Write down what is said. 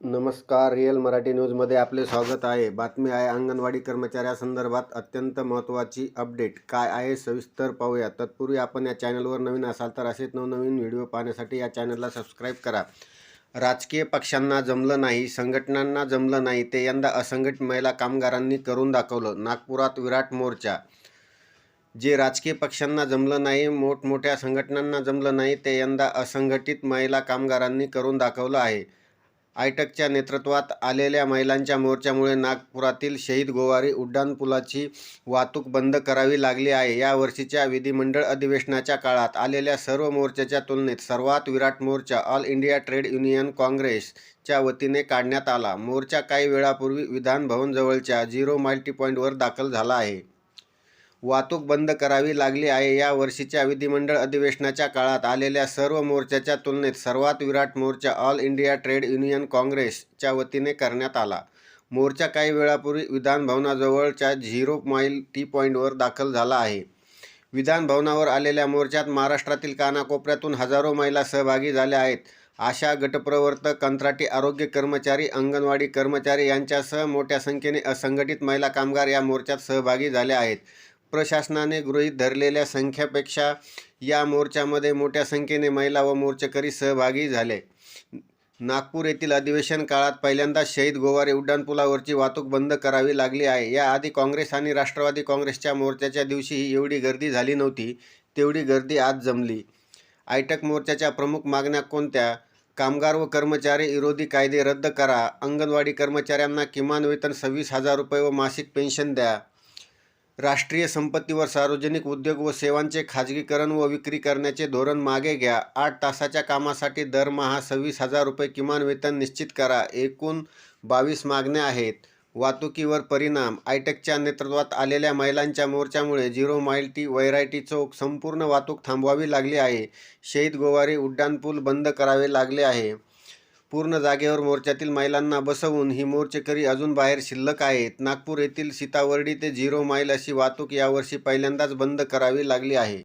नमस्कार रिअल मराठी न्यूजमध्ये आपले स्वागत आहे. बातमी आहे अंगणवाडी कर्मचाऱ्यासंदर्भात अत्यंत महत्त्वाची अपडेट. काय आहे सविस्तर पाहूया. तत्पूर्वी आपण या चॅनलवर नवीन असाल तर असेच नवनवीन व्हिडिओ पाहण्यासाठी या चॅनलला सबस्क्राईब करा. राजकीय पक्षांना जमलं नाही संघटनांना जमलं नाही ते यंदा असंघटित महिला कामगारांनी करून दाखवलं. नागपुरात विराट मोर्चा. जे राजकीय पक्षांना जमलं नाही मोठमोठ्या संघटनांना जमलं नाही ते यंदा असंघटित महिला कामगारांनी करून दाखवलं आहे. आयटकच्या नेतृत्वात आलेल्या महिलांच्या मोर्चामुळे नागपुरातील शहीद गोवारी उड्डाणपुलाची वाहतूक बंद करावी लागली आहे. या वर्षीच्या विधिमंडळ अधिवेशनाच्या काळात आलेल्या सर्व मोर्चाच्या तुलनेत सर्वात विराट मोर्चा ऑल इंडिया ट्रेड युनियन काँग्रेसच्या वतीने काढण्यात आला. मोर्चा काही वेळापूर्वी विधान भवनजवळच्या झिरो माईल टी पॉईंटवर दाखल झाला आहे. वाहतूक बंद करावी लागली आहे. या वर्षीच्या विधिमंडळ अधिवेशनाच्या काळात आलेल्या सर्व मोर्चाच्या तुलनेत सर्वात विराट मोर्चा ऑल इंडिया ट्रेड युनियन काँग्रेसच्या वतीने करण्यात आला. मोर्चा काही वेळापूर्वी विधान भवनाजवळच्या झिरो माईल टी पॉईंटवर दाखल झाला आहे. विधान भवनावर आलेल्या मोर्चात महाराष्ट्रातील कानाकोपऱ्यातून हजारो महिला सहभागी झाल्या आहेत. आशा गटप्रवर्तक कंत्राटी आरोग्य कर्मचारी अंगणवाडी कर्मचारी यांच्यासह मोठ्या संख्येने असंघटित महिला कामगार या मोर्चात सहभागी झाले आहेत. प्रशासनाने गृहीत धरलेल्या संख्यापेक्षा या मोर्चामध्ये मोठ्या संख्येने महिला व मोर्चेकरी सहभागी झाले. नागपूर येथील अधिवेशन काळात पहिल्यांदा शहीद गोवारी उड्डाणपुलावरची वाहतूक बंद करावी लागली आहे. याआधी काँग्रेस आणि राष्ट्रवादी काँग्रेसच्या मोर्चाच्या दिवशीही एवढी गर्दी झाली नव्हती तेवढी गर्दी आज जमली. आयटक मोर्चाच्या प्रमुख मागण्या कोणत्या? कामगार व कर्मचारी विरोधी कायदे रद्द करा. अंगणवाडी कर्मचाऱ्यांना किमान वेतन सव्वीस हजार रुपये व मासिक पेन्शन द्या. राष्ट्रीय संपत्तीवर सार्वजनिक उद्योग व सेवांचे खाजगीकरण व विक्री करण्याचे धोरण मागे घ्या. आठ तासाच्या कामासाठी दरमहा सव्वीस हजार रुपये किमान वेतन निश्चित करा. एकूण बावीस मागण्या आहेत. वाहतुकीवर परिणाम. आयटेकच्या नेतृत्वात आलेल्या महिलांच्या मोर्चामुळे झिरो माईल टी वैरायटी चौक संपूर्ण वाहतूक थांबवावी लागली आहे. शहीद गोवारी उड्डाणपूल बंद करावे लागले आहे. पूर्ण जागेवर मोर्चातील महिलांना बसवून ही मोर्चेकरी अजून बाहेर शिल्लक आहेत. नागपूर येथील सीतावर्डी ते झिरो माईल अशी वाहतूक यावर्षी पहिल्यांदाच बंद करावी लागली आहे.